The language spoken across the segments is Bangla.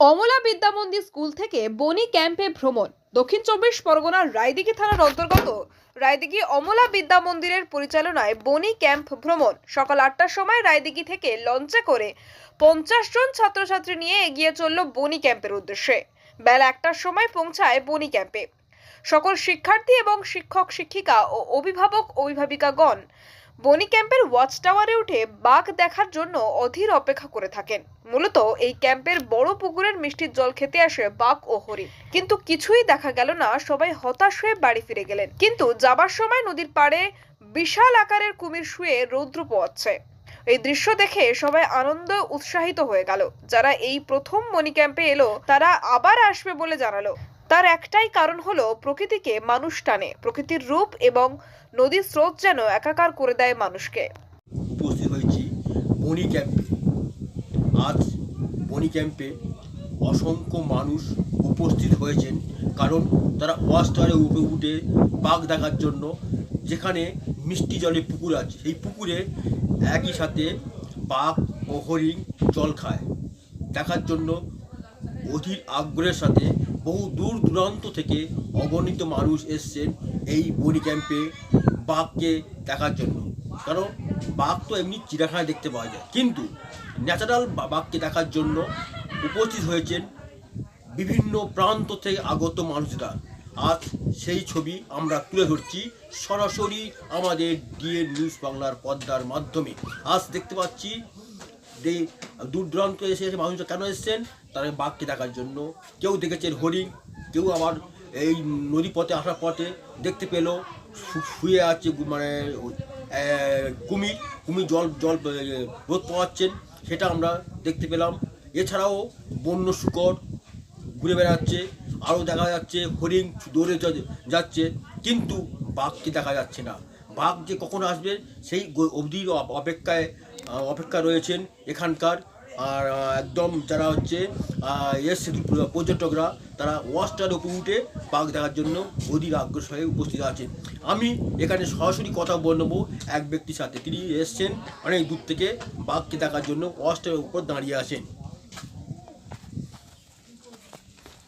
অমলা বিদ্যামন্দির স্কুল থেকে বনি ক্যাম্পে ভ্রমণ। দক্ষিণ চব্বিশ পরগনার রায়দিঘি থানার অন্তর্গত রায়দিঘি অমলা বিদ্যা মন্দিরের পরিচালনায় বনি ক্যাম্প ভ্রমণ। সকাল আটটার সময় রায়দিঘি থেকে লঞ্চে করে পঞ্চাশ জন ছাত্রছাত্রী নিয়ে এগিয়ে চলল বনি ক্যাম্পের উদ্দেশ্যে। বেলা একটার সময় পৌঁছায় বনি ক্যাম্পে। সকল শিক্ষার্থী এবং শিক্ষক শিক্ষিকা ও অভিভাবক অভিভাবিকাগণ বনি ক্যাম্পের ওয়াচ টাওয়ারে উঠে বাঘ দেখার জন্য অধীর অপেক্ষা করে থাকেন। মূলত এই ক্যাম্পের বড় পুকুরের মিষ্টির জল খেতে আসে বাঘ ও হরিণ। কিন্তু কিছুই দেখা গেল না, সবাই হতাশ হয়ে বাড়ি ফিরে গেলেন। কিন্তু যাবার সময় নদীর পাড়ে বিশাল আকারের কুমির শুয়ে রৌদ্র পোয়াচ্ছে। এই দৃশ্য দেখে সবাই আনন্দ উৎসাহিত হয়ে গেল। যারা এই প্রথম মনি ক্যাম্পে এলো, তারা আবার আসবে বলে জানালো। তার একটাই কারণ হলো প্রকৃতিকে মানুষ টানে। প্রকৃতির রূপ এবং নদীর স্রোত যেন একাকার করে দেয় মানুষকে। উপস্থিত হয়েছি বনি ক্যাম্পে। আজ বনি ক্যাম্পে অসংখ্য মানুষ উপস্থিত হয়েছেন, কারণ তারা টাওয়ারে উপরে উঠে বাঘ দেখার জন্য, যেখানে মিষ্টি জলে পুকুর আছে। সেই পুকুরে একই সাথে বাঘ ও হরিণ জল খায়। দেখার জন্য অধীর আগ্রহের সাথে বহু দূর দূরান্ত থেকে অগণিত মানুষ এসছেন এই বনি ক্যাম্পে বাঘকে দেখার জন্য। কারণ বাঘ তো এমনি চিড়িয়াখানায় দেখতে পাওয়া যায়। কিন্তু ন্যাচারাল বাঘকে দেখার জন্য উপস্থিত হয়েছেন বিভিন্ন প্রান্ত থেকে আগত মানুষরা। আজ সেই ছবি আমরা তুলে ধরছি সরাসরি আমাদের ডিএ নিউজ বাংলার পর্দার মাধ্যমে। আজ দেখতে পাচ্ছি যে দূর দূরান্ত এসে এসে মানুষরা কেন এসেছেন? তারা বাঘকে দেখার জন্য। কেউ দেখেছেন হরিণ, কেউ আবার এই নদী পথে আসার পথে দেখতে পেল শুয়ে আছে মানে কুমির কুমির জল জল রোদ পাওয়াচ্ছেন সেটা আমরা দেখতে পেলাম। এছাড়াও বন্য শুকর ঘুরে বেড়াচ্ছে, আরও দেখা যাচ্ছে হরিণ দৌড়ে যাচ্ছে, কিন্তু বাঘকে দেখা যাচ্ছে না। বাঘ যে কখন আসবে, সেই অবধির অপেক্ষায় অপেক্ষা রয়েছেন এখানকার। আর একদম যারা হচ্ছে এসছে পর্যটকরা তারা ওয়াস্টার উপর উঠে বাঘ দেখার জন্য অধীর আগ্রহ হয়ে উপস্থিত আছেন। আমি এখানে সরাসরি কথা বলব এক ব্যক্তির সাথে। তিনি এসছেন অনেক দূর থেকে বাঘকে দেখার জন্য ওয়াশটার উপর দাঁড়িয়ে আছেন।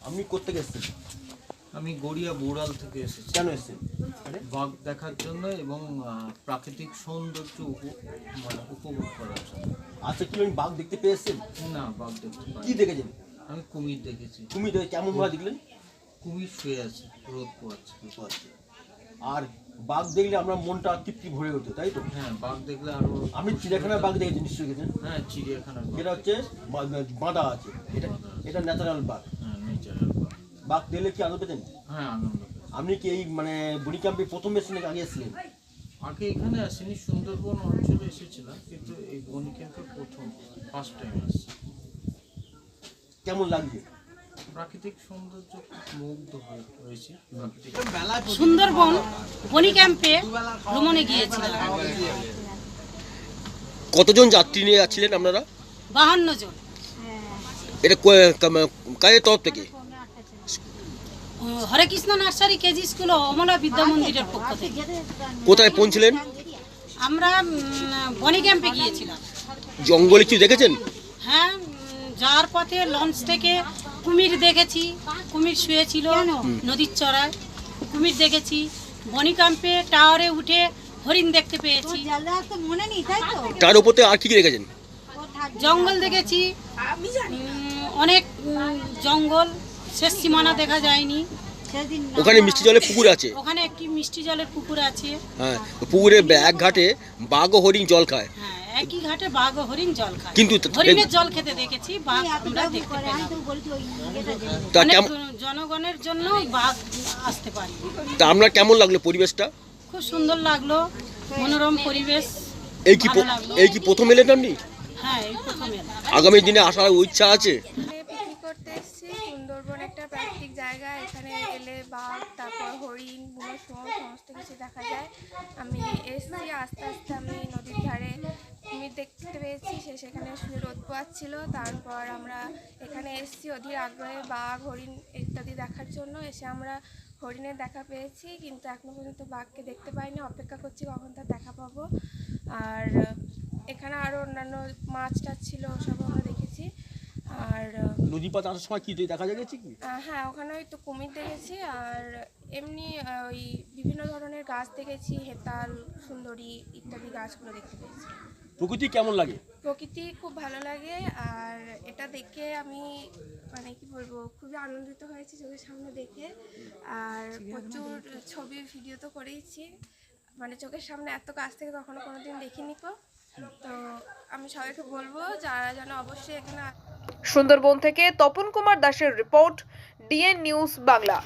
আপনি কোথেকে এসছেন? আমি গড়িয়া বোড়াল থেকে এসেছি। কেন এসছেন? বাঘ দেখার জন্য এবং প্রাকৃতিক সৌন্দর্য মানে উপভোগ করার জন্য। আচ্ছা কি আমি বাঘ দেখতে পেয়েছেন? না বাঘ দেখতে কি দেখেছেন? আমি কুমির দেখেছি। দেখে কেমন ভাবে দেখলেন? কুমির শুয়ে আছে রোদ পোয়াচ্ছে। আচ্ছা। আর বাঘ দেখলে আমরা মনটা তৃপ্তি ভরে ওঠে তাই তো? হ্যাঁ বাঘ দেখলে আরও আমি চিড়িয়াখানার বাঘ দেখেছি নিশ্চয়ই দেখেছেন? হ্যাঁ চিড়িয়াখানার। এটা হচ্ছে বাঁধা আছে। এটা এটা ন্যাচারাল বাঘ। হ্যাঁ নেচারাল বাঘ। বাঘ দেখলে কি আনন্দ পেতেন? হ্যাঁ আনন্দ। আপনি কি এই মানে বুড়ি ক্যাম্পে প্রথম এসেছেন নাকি আগে এসেছিলেন? আগে এখানে আসিনি সুন্দরবন অঞ্চলে এসেছিলাম কিন্তু এই বনি ক্যাম্পে প্রথম ফার্স্ট টাইম আসছি। কেমন লাগবে প্রাকৃতিক সৌন্দর্য খুব মুগ্ধ হয়ে হয়েছি সুন্দরবন বনি ক্যাম্পে ভ্রমণে গিয়েছিলাম। কতজন যাত্রী নিয়ে যাচ্ছিলেন আপনারা? বাহান্ন জন। এটা কাজের তরফ থেকে? Hare Krishna nursery KG school Amala Vidya মন্দিরের পক্ষ থেকে। কোথায় পৌঁছলেন? আমরা বনি ক্যাম্পে গিয়েছিলাম। জঙ্গলে কি দেখেছেন? হ্যাঁ যাওয়ার পথে লঞ্চ থেকে কুমির দেখেছি। কুমির শুয়েছিল নদীর চড়ায়। কুমির দেখেছি। বনি ক্যাম্পে টাওয়ারে উঠে হরিণ দেখতে পেয়েছি। তার উপরে আর কি কি দেখেছেন? জঙ্গল দেখেছি। অনেক জঙ্গল। শেষ সীমানা দেখা যায়নি। ওখানে মিষ্টি জলের পুকুর আছে? ওখানে একটি মিষ্টি জলের পুকুর আছে। হ্যাঁ পুকুরে এক ঘাটে বাঘ ও হরিণ জল খায়। হ্যাঁ একই ঘাটে বাঘ ও হরিণ জল খায়। কিন্তু হরিণের জল খেতে দেখেছি বাঘ আমরা দেখতে তা অনেক কেমন জনগণের জন্য বাঘ আসতে পারি। তা আপনার কেমন লাগল পরিবেশটা? খুব সুন্দর লাগল মনোরম পরিবেশ এই কি। এই কি প্রথম এলেন আপনি? হ্যাঁ এই প্রথম এলাম। আগামী দিনে আসার ইচ্ছা আছে? করতে সুন্দরবন একটা প্রাকৃতিক জায়গা, এখানে এলে বাঘ, তারপর হরিণ, বুনো শুঁয়োর, সমস্ত কিছু দেখা যায়। আমি এসেছি, আস্তে আস্তে আমি নদীর ধারে। কুমির দেখতে পেয়েছি, সে সেখানে রোদ পোয়াচ্ছিল তারপর আমরা এখানে এসেছি অধীর আগ্রহে বাঘ, হরিণ ইত্যাদি দেখার জন্য। এসে আমরা হরিণের দেখা পেয়েছি, কিন্তু এখনও পর্যন্ত বাঘকে দেখতে পাইনি। অপেক্ষা করছি কখন তার দেখা পাবো। আর এখানে আরও অন্যান্য মাছ টাছ ছিল সব আমরা দেখেছি। আর নদী পাতে আসার সময় কি দেখা গেছে কি? হ্যাঁ ওখানে ওই তো কুমির দেখেছি আর এমনি ওই বিভিন্ন ধরনের গাছ দেখেছি হেতাল সুন্দরী ইত্যাদি গাছগুলো দেখতে পেয়েছি। প্রকৃতি কেমন লাগে? প্রকৃতি খুব ভালো লাগে আর এটা দেখে আমি মানে কি বলব খুবই আনন্দিত হয়েছি চোখের সামনে দেখে। আর প্রচুর ছবি ভিডিও তো করেইছি। মানে চোখের সামনে এত কাছ থেকে কখনো কোনোদিন দেখিনি তো তো আমি সবাইকে বলব যারা যেন অবশ্যই এখানে সুন্দরবন থেকে তপন কুমার দাসের রিপোর্ট ডিএন নিউজ বাংলা।